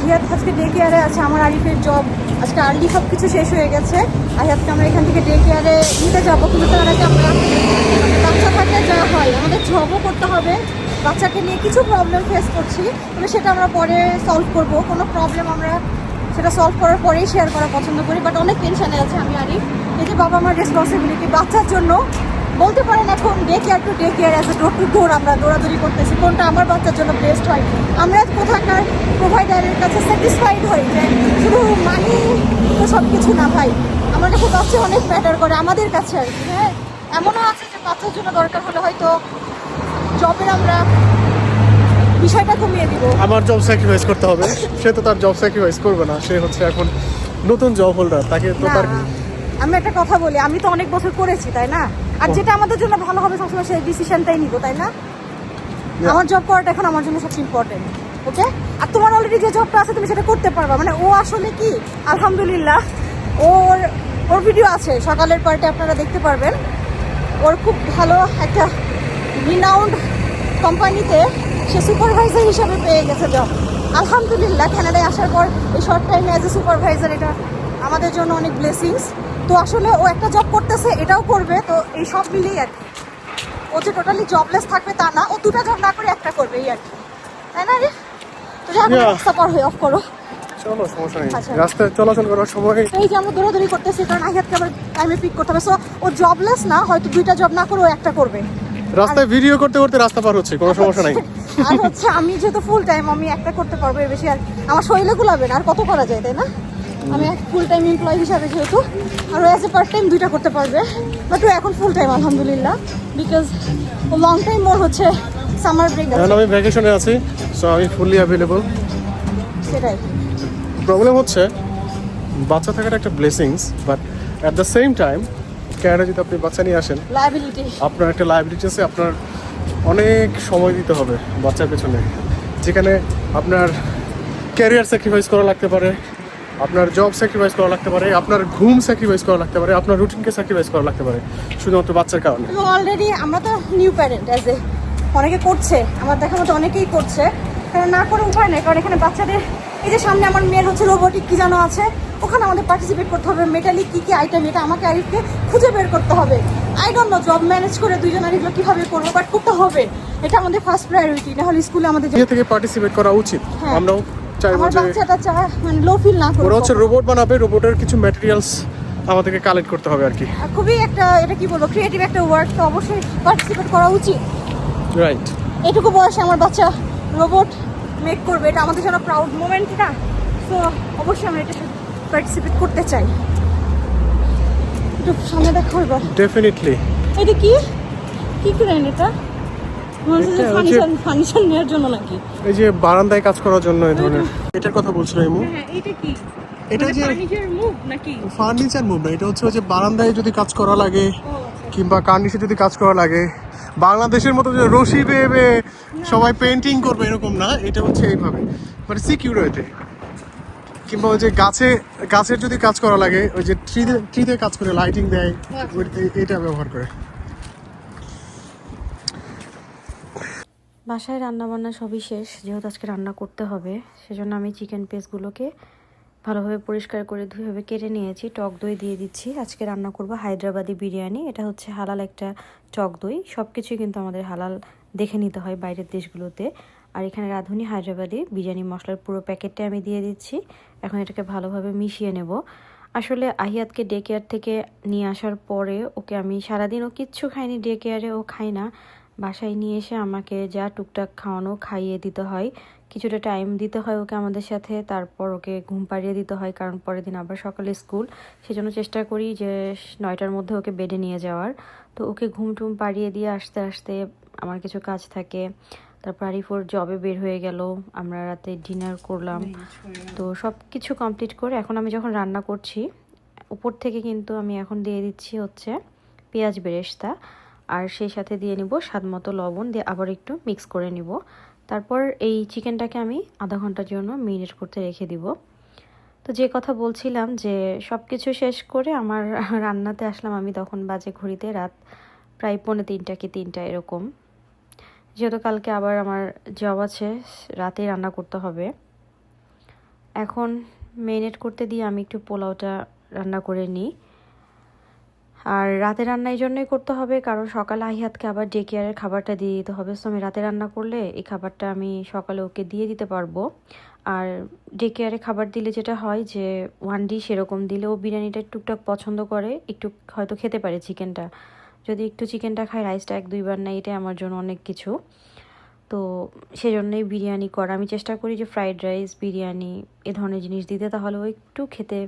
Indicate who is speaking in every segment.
Speaker 1: আহিয়াত আজকে ডে কেয়ারে আছে, আমার আরিফের জব আজকে আর্লি সব কিছু শেষ হয়ে গেছে। আহিয়াতকে আমরা এখান থেকে ডে কেয়ারে নিতে যাব, কিন্তু তার আগে আমরা বাচ্চা থাকলে যা হয়, আমাদের জবও করতে হবে। বাচ্চাকে নিয়ে কিছু প্রবলেম ফেস করছি তবে সেটা আমরা পরে সলভ করব। কোনো প্রবলেম আমরা সেটা সলভ করার পরেই শেয়ার করা পছন্দ করি বাট অনেক টেনশানে আছে আমি, আরিফ। এই যে বাবা মার রেসপন্সিবিলিটি বাচ্চার জন্য বলতে পারেন এখন day care to day care as door to door আমরা দৌড়াদৌড়ি করতেছি কোনটা আমার বাচ্চার জন্য বেস্ট হয়? আমরা কোথাকার প্রোভাইডারের কাছে স্যাটিসফাইড হই যে শুধু মানি তো সব কিছু না ভাই আমার কাছে বাচ্চা অনেক ম্যাটার করে আমাদের কাছে আর কি হ্যাঁ? এমনও আছে যে বাচ্চার জন্য দরকার হলে হয়তো জবের আমরা বিষয়টা কমিয়ে দিব।
Speaker 2: আমার জব স্যাক্রিফাইস করতে হবে সে তো তার জব স্যাক্রিফাইস করবে না সে হচ্ছে এখন নতুন জব হোল্ডার তাকে তো তার
Speaker 1: আমি একটা কথা বলি আমি তো অনেক বছর করেছি তাই না? আর যেটা আমাদের জন্য ভালো হবে সবসময় সেই ডিসিশনটাই নিব তাই না? আমার জব করাটা এখন আমার জন্য সবচেয়ে ইম্পর্টেন্ট ওকে আর তোমার অলরেডি যে জবটা আছে তুমি সেটা করতে পারবা। মানে ও আসলে কি? আলহামদুলিল্লাহ ওর ওর ভিডিও আছে সকালের পার্টে আপনারা দেখতে পারবেন। ওর খুব ভালো একটা রিনাউন্ড কোম্পানিতে সে সুপারভাইজার হিসাবে পেয়ে গেছে জব আলহামদুলিল্লাহ কানাডায় আসার পর এই শর্ট টাইমে অ্যাজ এ সুপারভাইজার এটা আমাদের জন্য অনেক ব্লেসিংস তো আসলে ও একটা জব করতেছে এটাও করবে তো এই সব মিলিয়ে আর কি। ও যে টোটালি জবলেস থাকবে তা না ও দুটা জব না করে একটা করবে এই আর কি। তাই না রে? তো যাই হয়ে অফ করো।
Speaker 2: চলো সমস্যা নেই।
Speaker 1: আচ্ছা।
Speaker 2: রাস্তায় চলাচল করার সময়
Speaker 1: এই যে আমরা দৌড়াদৌড়ি করতেছি কারণ আহিয়াতকে আবার টাইমে পিক করতে হবে। সো ও জবলেস না হয়তো দুইটা জব না করে ও একটা করবে।
Speaker 2: রাস্তায় ভিডিও করতে করতে রাস্তা পার হচ্ছে কোনো সমস্যা নাই।
Speaker 1: আর হচ্ছে আমি যেহেতু ফুল টাইম আমি একটা করতে পারব এর বেশি আর আমার শরীরে গুলাবে না আর কত করা যায় তাই না? আমি এক ফুল টাইম এমপ্লয় হিসাবে যেহেতু আর অ্যাজ এ পার্ট টাইম দুইটা করতে পারবে বাট ও এখন ফুল টাইম আলহামদুলিল্লাহ বিকজ ও লং টাইম ওর হচ্ছে সামার ব্রেক
Speaker 2: এখন আমি ভ্যাকেশনে আছি সো আমি ফুললি অ্যাভেলেবল
Speaker 1: সেটাই।
Speaker 2: প্রবলেম হচ্ছে বাচ্চা থাকাটা একটা blessings but at the same time Canada যদি আপনি বাচ্চা নিয়ে আসেন
Speaker 1: লাইবিলিটি
Speaker 2: আপনার একটা লাইবিলিটি আছে আপনার অনেক সময় দিতে হবে বাচ্চার পেছনে। যেখানে আপনার ক্যারিয়ার স্যাক্রিফাইস করা লাগতে পারে আপনার জব স্যাক্রিফাইস করা লাগতে পারে আপনার ঘুম স্যাক্রিফাইস করা লাগতে পারে আপনার রুটিনকে স্যাক্রিফাইস করা লাগতে পারে শুধুমাত্র বাচ্চার কারণে।
Speaker 1: অলরেডি আমরা তো নিউ প্যারেন্ট অ্যাজ এ অনেকে করছে আমার দেখা মতো অনেকেই করছে। কারণ না করে উপায় নেই কারণ এখানে বাচ্চাদের এই যে সামনে আমার মেয়ের হচ্ছে রোবোটিক কি যেন আছে? ওখানে আমাদের পার্টিসিপেট করতে হবে মেটালিক কী কী আইটেম এটা আমাকে আরিফকে খুঁজে বের করতে হবে। I don't know job manage করে দুজন আরিফগুলো কীভাবে করব বাট করতে হবে। এটা আমাদের ফার্স্ট প্রায়োরিটি নাহলে স্কুলে আমাদের
Speaker 2: থেকে পার্টিসিপেট করা উচিত।
Speaker 1: হ্যাঁ।
Speaker 2: আমরাও চাইব
Speaker 1: আমার
Speaker 2: যে
Speaker 1: বাচ্চাটা মানে লো ফিল না
Speaker 2: ওরা হচ্ছে রোবট বানাবে রোবটের কিছু ম্যাটেরিয়ালস আমাদেরকে কালেক্ট করতে হবে আর কি।
Speaker 1: খুবই একটা এটা কি বলব ক্রিয়েটিভ একটা ওয়ার্ক তো অবশ্যই পার্টিসিপেট করা উচিত।
Speaker 2: রাইট
Speaker 1: এটুকু বয়সে আমার বাচ্চা রোবট মেক করবে এটা আমাদের জন্য প্রাউড মোমেন্ট না তো অবশ্যই আমরা এটা পার্টিসিপেট করতে চাই। একটু সামনে দেখো এবার
Speaker 2: ডেফিনেটলি
Speaker 1: এটা কি? কি করেন এটা? মনে হচ্ছে
Speaker 2: এটা ওই যে-
Speaker 1: ফার্নিচার ফার্নিচার নেওয়ার জন্য নাকি?
Speaker 2: এই যে বারান্দায় কাজ করার জন্য এই ধরনের। এটার কথা বলছিল এমু
Speaker 1: হ্যাঁ এটা কি?
Speaker 2: এটা যে
Speaker 1: ফার্নিচার মুভ নাকি?
Speaker 2: ফার্নিচার মুভ না এটা হচ্ছে ওই যে বারান্দায় যদি কাজ করা লাগে
Speaker 1: আচ্ছা।
Speaker 2: কিংবা কার্নিশে যদি কাজ করা লাগে। বাংলাদেশের মতো যে রশি বেয়ে বেয়ে সবাই পেন্টিং করবে এরকম না এটা হচ্ছে এইভাবে। মানে সিকিউর এতে কিংবা ওই যে গাছে গাছের যদি কাজ করা লাগে ওই যে ট্রিতে ট্রিতে কাজ করে লাইটিং দেয় এটা ব্যবহার করে।
Speaker 3: বাসায় রান্নাবান্না সবই শেষ, যেহেতু আজকে রান্না করতে হবে, সেজন্য আমি চিকেন পেস্টগুলোকে ভালোভাবে পরিষ্কার করে ধুয়েভাবে কেটে নিয়েছি। টক দই দিয়ে দিচ্ছি। আজকে রান্না করব হায়দ্রাবাদি বিরিয়ানি। এটা হচ্ছে হালাল একটা টক দই। সব কিছুই কিন্তু আমাদের হালাল দেখে নিতে হয় বাইরের দেশগুলোতে। আর এখানে রাঁধুনি হায়দ্রাবাদি বিরিয়ানি মশলার পুরো প্যাকেটটা আমি দিয়ে দিচ্ছি। এখন এটাকে ভালোভাবে মিশিয়ে নেব। আসলে আহিয়াতকে ডে কেয়ার থেকে নিয়ে আসার পরে ওকে আমি সারাদিন ও কিচ্ছু খাইনি ডে কেয়ারে ও খাই না। বাসায় নিয়ে এসে আমাকে যা টুকটাক খাওয়ানো খাইয়ে দিতে হয়। কিছুটা টাইম দিতে হয় ওকে আমাদের সাথে তারপর ওকে ঘুম পাড়িয়ে দিতে হয় কারণ পরের দিন আবার সকালে স্কুল সেজন্য চেষ্টা করি যে নয়টার মধ্যে ওকে বেডে নিয়ে যাওয়ার। তো ওকে ঘুম টুম পাড়িয়ে দিয়ে আসতে আসতে আমার কিছু কাজ থাকে। তারপর আরিফোর জবে বের হয়ে গেল আমরা রাতে ডিনার করলাম। তো সব কিছু কমপ্লিট করে এখন আমি যখন রান্না করছি উপর থেকে কিন্তু আমি এখন দিয়ে দিচ্ছি হচ্ছে পেঁয়াজ বেরেস্তা। আর সেই সাথে দিয়ে নিব স্বাদ মতো লবণ দিয়ে আবার একটু মিক্স করে নিব। তারপর এই চিকেনটাকে আমি আধা ঘণ্টার জন্য মিনিট করতে রেখে দিব। তো যে কথা বলছিলাম যে সব কিছু শেষ করে আমার রান্নাতে আসলাম আমি তখন বাজে ঘড়িতে রাত প্রায় পৌনে তিনটা কি তিনটা এরকম। যেহেতু কালকে আবার আমার জব আছে, রাতেই রান্না করতে হবে। এখন মেরিনেট করতে দিয়ে আমি একটু পোলাওটা রান্না করে নিই। আর রাতে রান্না এই জন্যই করতে হবে, কারণ সকালে আহিয়াতকে আবার ডে কেয়ারের খাবারটা দিয়ে দিতে হবে। সো আমি রাতে রান্না করলে এই খাবারটা আমি সকালে ওকে দিয়ে দিতে পারব। আর ডে কেয়ারে খাবার দিলে যেটা হয় যে ওয়ান ডিশ এরকম দিলে ও বিরিয়ানিটা টুকটাক পছন্দ করে, একটু হয়তো খেতে পারে চিকেনটা যদি একটু চিকেনটা খায় রাইসটা এক দুইবার না এটা আমার জন্য অনেক কিছু। তো সেজন্যই বিরিয়ানি করা। আমি চেষ্টা করি যে ফ্রাইড রাইস বিরিয়ানি, এ ধরনের জিনিস দিতে, তাহলে ও একটু খেতে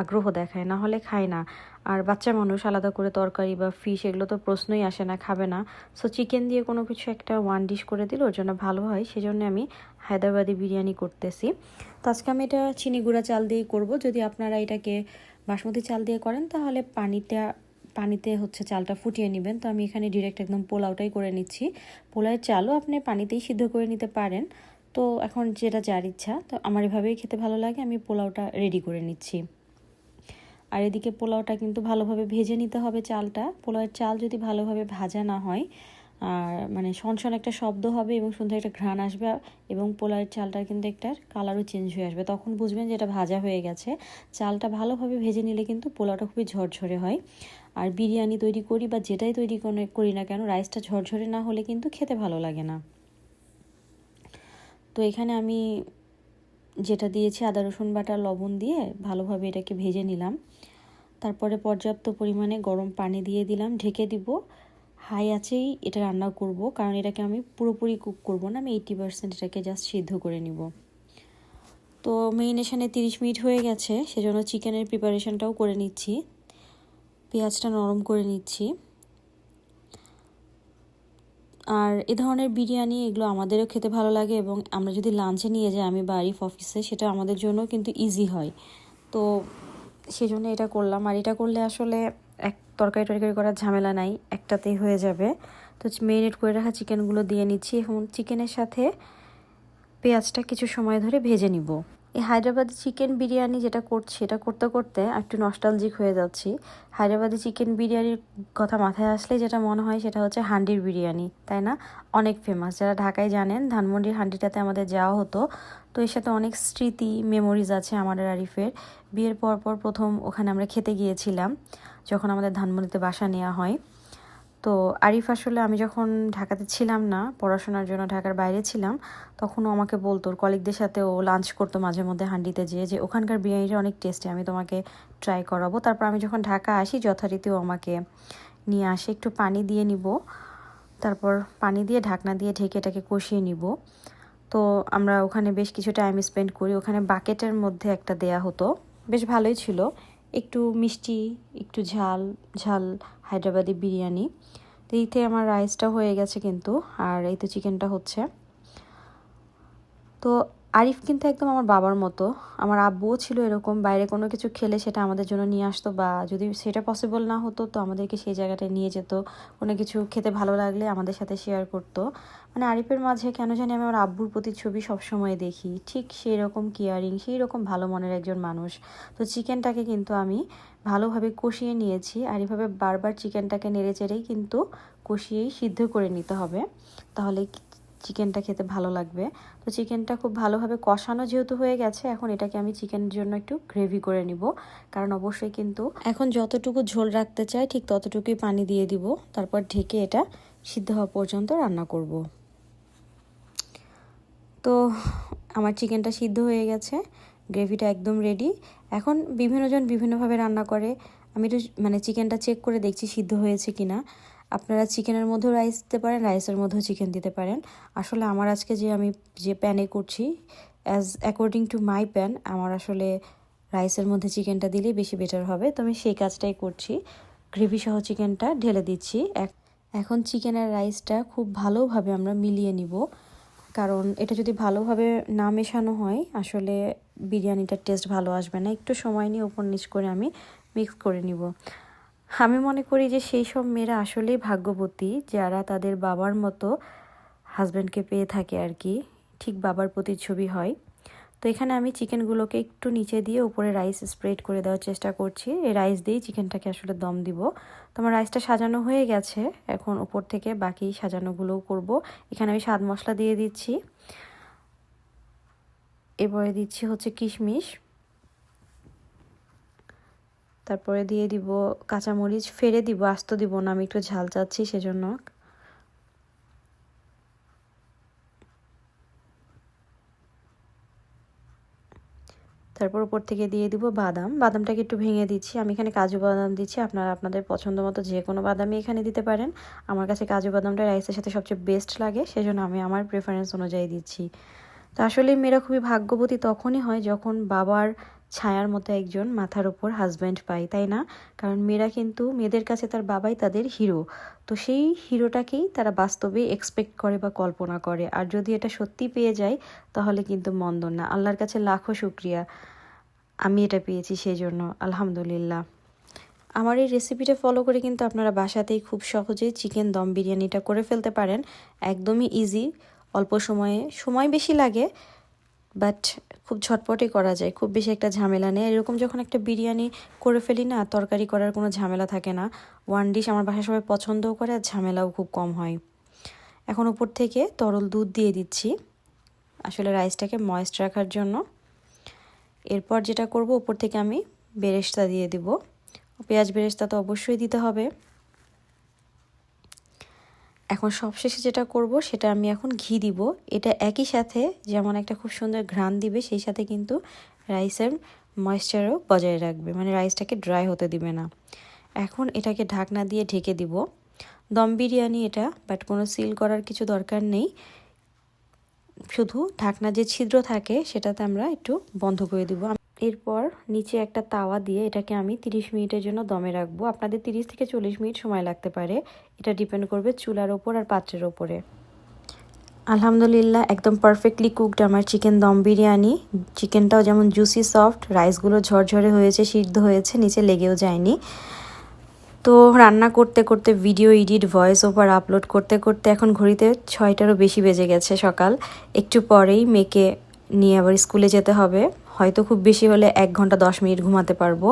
Speaker 3: আগ্রহ দেখায়, না হলে খায় না। আর বাচ্চা মানুষ আলাদা করে তরকারি বা ফিশ এগুলো তো প্রশ্নই আসে না, খাবে না। সো চিকেন দিয়ে কোনো কিছু একটা ওয়ান ডিশ করে দিলে ওর জন্য ভালো হয়, সেজন্য আমি হায়দ্রাবাদি বিরিয়ানি করতেছি। তো আজকে আমি এটা চিনি গুঁড়া চাল দিয়েই করব। যদি আপনারা এটাকে বাসমতি চাল দিয়ে করেন, তাহলে পানিটা, পানিতে হচ্ছে চালটা ফুটিয়ে নেবেন। তো আমি এখানে ডিরেক্ট একদম পোলাওটাই করে নিচ্ছি। পোলাওয়ের চালও আপনি পানিতেই সিদ্ধ করে নিতে পারেন। তো এখন যেটা যার ইচ্ছা, তো আমার এভাবেই খেতে ভালো লাগে, আমি পোলাওটা রেডি করে নিচ্ছি। আর এদিকে পোলাওটা কিন্তু ভালোভাবে ভেজে নিতে হবে চালটা। পোলাওয়ের চাল যদি ভালোভাবে ভাজা না হয়, আর মানে সনসন একটা শব্দ হবে এবং সুন্দর একটা ঘ্রাণ আসবে এবং পোলাওয়ের চালটার কিন্তু একটা কালারও চেঞ্জ হয়ে আসবে। তখন বুঝবেন যে এটা ভাজা হয়ে গেছে। চালটা ভালোভাবে ভেজে নিলে কিন্তু পোলাওটা খুবই ঝরঝরে হয়। আর বিরিয়ানি তৈরি করি বা যেটাই তৈরি করি না কেন রাইসটা ঝরঝরে না হলে কিন্তু খেতে ভালো লাগে না। তো এখানে আমি যেটা দিয়েছি আদা, রসুন বাটা, লবণ দিয়ে ভালোভাবে এটাকে ভেজে নিলাম। তারপরে পর্যাপ্ত পরিমাণে গরম পানি দিয়ে দিলাম, ঢেকে দিব। হাই আছেই এটা রান্না করব, কারণ এটাকে আমি পুরোপুরি কুক করব না, আমি এইটি পার্সেন্ট এটাকে জাস্ট সিদ্ধ করে নিব। তো মেরিনেশনে তিরিশ মিনিট হয়ে গেছে, সেজন্য চিকেনের প্রিপারেশনটাও করে নিচ্ছি। পেঁয়াজটা নরম করে নিচ্ছি। আর এ ধরনের বিরিয়ানি, এগুলো আমাদেরও খেতে ভালো লাগে এবং আমরা যদি লাঞ্চে নিয়ে যাই, আমি বাড়ি অফিসে সেটা আমাদের জন্য কিন্তু ইজি হয়। তো সেজন্য এটা করলাম। আর এটা করলে আসলে এক তরকারি টরকারি করার ঝামেলা নাই, একটাতেই হয়ে যাবে। তো মেরিনেট করে রাখা চিকেনগুলো দিয়ে নিচ্ছি। এখন চিকেনের সাথে পেঁয়াজটা কিছু সময় ধরে ভেজে নিব। এই হায়দ্রাবাদি চিকেন বিরিয়ানি যেটা করছি, এটা করতে করতে একটু নস্টালজিক হয়ে যাচ্ছি। হায়দ্রাবাদি চিকেন বিরিয়ানির কথা মাথায় আসলে যেটা মনে হয় সেটা হচ্ছে হান্ডির বিরিয়ানি, তাই না? অনেক ফেমাস যারা ঢাকায় জানেন, ধানমন্ডির হান্ডিটাতে আমাদের যাওয়া হতো। তো এর সাথে অনেক স্মৃতি মেমোরিজ আছে আমাদের আরিফের। বিয়ের পর পর প্রথম ওখানে আমরা খেতে গিয়েছিলাম, যখন আমাদের ধানমন্ডিতে বাসা নেওয়া হয়। তো আরিফ আসলে আমি যখন ঢাকাতে ছিলাম না, পড়াশোনার জন্য ঢাকার বাইরে ছিলাম তখন ও আমাকে বলতো, ওর কলিগদের সাথে ও লাঞ্চ করতো মাঝে মধ্যে হান্ডিতে যেয়ে যে ওখানকার বিরিয়ানিটা অনেক টেস্টি আমি তোমাকে ট্রাই করাবো। তারপর আমি যখন ঢাকা আসি, যথারীতি ও আমাকে নিয়ে আসে, একটু পানি দিয়ে নিব। তারপর পানি দিয়ে ঢাকনা দিয়ে ঢেকে এটাকে কষিয়ে নিব। তো আমরা ওখানে বেশ কিছু টাইম স্পেন্ড করি, ওখানে বাকেটের মধ্যে একটা দেয়া হতো, বেশ ভালোই ছিল। একটু মিষ্টি, একটু ঝাল ঝাল হায়দ্রাবাদি বিরিয়ানি। তো এইতে আমার রাইসটা হয়ে গেছে কিন্তু, আর এই তো চিকেনটা হচ্ছে। তো আরিফ কিন্তু একদম আমার বাবার মতো। আমার আব্বুও ছিল এরকম, বাইরে কোনো কিছু খেলে সেটা আমাদের জন্য নিয়ে আসতো বা যদি সেটা পসিবল না হতো তো আমাদেরকে সেই জায়গাটায় নিয়ে যেত। কোনো কিছু খেতে ভালো লাগলে আমাদের সাথে শেয়ার করতো। মানে আরিফের মাঝে কেন জানি আমি আমার আব্বুর প্রতি ছবি সবসময় দেখি। ঠিক সেই রকম কেয়ারিং সেই রকম ভালো মনের একজন মানুষ। তো চিকেনটাকে কিন্তু আমি ভালোভাবে কষিয়ে নিয়েছি। আর এভাবে বারবার চিকেনটাকে নেড়ে চেড়েই কিন্তু কষিয়েই সিদ্ধ করে নিতে হবে। তাহলে চিকেনটা খেতে ভালো লাগবে। তো চিকেনটা খুব ভালোভাবে কষানো যেহেতু হয়ে গেছে, এখন এটাকে আমি চিকেনের জন্য একটু গ্রেভি করে নিব। কারণ অবশ্যই কিন্তু এখন যতটুকু ঝোল রাখতে চাই, ঠিক ততটুকুই পানি দিয়ে দিব। তারপর ঢেকে এটা সিদ্ধ হওয়া পর্যন্ত রান্না করব। তো আমার চিকেনটা সিদ্ধ হয়ে গেছে, গ্রেভিটা একদম রেডি এখন বিভিন্নজন বিভিন্নভাবে রান্না করে। আমি একটু মানে চিকেনটা চেক করে দেখছি সিদ্ধ হয়েছে কিনা। আপনারা চিকেনের মধ্যেও রাইস দিতে পারেন রাইসের মধ্যেও চিকেন দিতে পারেন। আসলে আমার আজকে যে আমি যে প্যানে করছি as according to my plan আমার আসলে রাইসের মধ্যে চিকেনটা দিলেই বেশি বেটার হবে। তো আমি সেই কাজটাই করছি। গ্রেভি সহ চিকেনটা ঢেলে দিচ্ছি। এখন চিকেনের রাইসটা খুব ভালোভাবে আমরা মিলিয়ে নিব। কারণ এটা যদি ভালোভাবে না মেশানো হয়, আসলে বিরিয়ানিটার টেস্ট ভালো আসবে না। একটু সময় নিয়ে ওপর নিচ করে আমি মিক্স করে নিব। আমি মনে করি যে সেই সব মেয়েরা আসলেই ভাগ্যবতী, যারা তাদের বাবার মতো হাজব্যান্ডকে পেয়ে থাকে আর কি। ঠিক বাবার প্রতিচ্ছবি হয়। তো এখানে আমি চিকেনগুলোকে একটু নিচে দিয়ে উপরে রাইস স্প্রেড করে দেওয়ার চেষ্টা করছি। এই রাইস দিয়েই চিকেনটাকে আসলে দম দিব। তো আমার রাইসটা সাজানো হয়ে গেছে। এখন উপর থেকে বাকি সাজানোগুলোও করব। এখানে আমি স্বাদ মশলা দিয়ে দিচ্ছি। এরপরে দিচ্ছি হচ্ছে কিশমিশ। তারপরে দিয়ে দিব কাঁচামরিচ, ফেরে দিব, আস্ত দিব না, আমি একটু ঝাল চাচ্ছি সেজন্য। তারপর উপর থেকে দিয়ে দিব বাদাম। বাদামটাকে একটু ভেঙে দিচ্ছি। আমি এখানে কাজু বাদাম দিচ্ছি, আপনারা আপনাদের পছন্দ মতো যে কোনো বাদামই এখানে দিতে পারেন। আমার কাছে কাজু বাদামটা রাইসের সাথে সবচেয়ে বেস্ট লাগে, সেজন্য আমি আমার প্রেফারেন্স অনুযায়ী দিচ্ছি। তো আসলে মেয়েরা খুবই ভাগ্যবতী তখনই হয় যখন বাবার ছায়ার মতো একজন মাথার ওপর হাজব্যান্ড পায়, তাই না? কারণ মেয়েরা কিন্তু মেয়েদের কাছে তার বাবাই তাদের হিরো তো সেই হিরোটাকেই তারা বাস্তবে এক্সপেক্ট করে বা কল্পনা করে। আর যদি এটা সত্যি পেয়ে যায়, তাহলে কিন্তু মন্দ না। আল্লাহর কাছে লাখো শুক্রিয়া। আমি এটা পেয়েছি সেই জন্য আলহামদুলিল্লাহ। আমার এই রেসিপিটা ফলো করে কিন্তু আপনারা বাসাতেই খুব সহজেই চিকেন দম বিরিয়ানিটা করে ফেলতে পারেন। একদমই ইজি অল্প সময়ে। সময় বেশি লাগে বাট খুব ঝটপটে করা যায়, খুব বেশি একটা ঝামেলা নেই। এরকম যখন একটা বিরিয়ানি করে ফেলি না, তরকারি করার কোনো ঝামেলা থাকে না। ওয়ান ডিশ আমার বাসায় সবাই পছন্দও করে আর ঝামেলাও খুব কম হয়। এখন উপর থেকে তরল দুধ দিয়ে দিচ্ছি, আসলে রাইসটাকে ময়েস্ট রাখার জন্য। এরপর যেটা করব, উপর থেকে আমি বেরেস্তা দিয়ে দিব। পেঁয়াজ বেরেস্তা তো অবশ্যই দিতে হবে। এখন সবশেষে যেটা করব, সেটা আমি এখন ঘি দিব। এটা একই সাথে যেমন একটা খুব সুন্দর ঘ্রাণ দিবে, সেই সাথে কিন্তু রাইসের ময়েশ্চারও বজায় রাখবে। মানে রাইসটাকে ড্রাই হতে দিবে না। এখন এটাকে ঢাকনা দিয়ে ঢেকে দিব। দম বিরিয়ানি এটা বাট কোনো সিল করার কিছু দরকার নেই। শুধু ঢাকনা যে ছিদ্র থাকে, সেটাতে আমরা একটু বন্ধ করে দিব। এরপর নিচে একটা তাওয়া দিয়ে এটাকে আমি 30 মিনিটের জন্য দমে রাখব। আপনাদের 30 থেকে চল্লিশ মিনিট সময় লাগতে পারে। এটা ডিপেন্ড করবে চুলার ওপর আর পাত্রের ওপরে। আলহামদুলিল্লাহ, একদম পারফেক্টলি কুকড আমার চিকেন দম বিরিয়ানি। চিকেনটাও যেমন জুসি সফট রাইসগুলো ঝরঝরে হয়েছে, সিদ্ধ হয়েছে, নিচে লেগেও যায়নি। তো রান্না করতে করতে video edit voice over upload করতে করতে এখন ঘড়িতে ছয়টারও বেশি বেজে গেছে সকাল। একটু পরেই মেয়েকে নিয়ে আবার স্কুলে যেতে হবে। হয়তো খুব বেশি হলে এক ঘণ্টা দশ মিনিট ঘুমাতে পারব।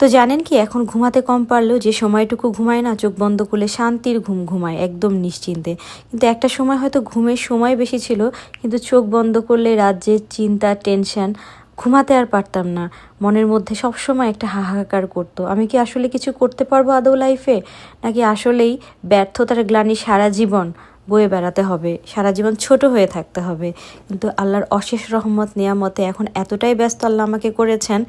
Speaker 3: তো জানেন কি, এখন ঘুমাতে কম পারলেও যে সময়টুকু ঘুমায় না, চোখ বন্ধ করলে শান্তির ঘুম ঘুমায়, একদম নিশ্চিন্তে। কিন্তু একটা সময় হয়তো ঘুমের সময় বেশি ছিল, কিন্তু চোখ বন্ধ করলে রাজ্যের চিন্তা, টেনশন, ঘুমাতে আর পারতাম না। মনের মধ্যে সব সময় একটা হাহাকার করতো। আমি কি আসলে কিছু করতে পারব আদৌ লাইফে নাকি আসলেই ব্যর্থতার গ্লানি সারা জীবন বয়ে বেড়াতে হবে, সারা জীবন ছোট হয়ে থাকতে হবে। কিন্তু আল্লাহর অশেষ রহমত, নিয়ামতে এখন এতটাই ব্যস্ত আল্লাহ আমাকে করেছেন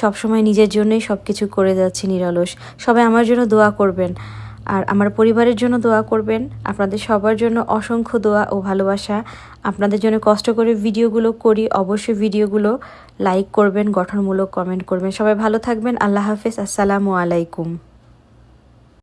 Speaker 3: সব সময় নিজের জন্যই সব কিছু করে যাচ্ছি নিরলস। সবাই আমার জন্য দোয়া করবেন আর আমার পরিবারের জন্য দোয়া করবেন। আপনাদের সবার জন্য অসংখ্য দোয়া ও ভালোবাসা। আপনাদের জন্য কষ্ট করে ভিডিওগুলো করি, অবশ্যই ভিডিওগুলো লাইক করবেন, গঠনমূলক কমেন্ট করবেন। সবাই ভালো থাকবেন। আল্লাহ হাফেজ। আসসালামু আলাইকুম।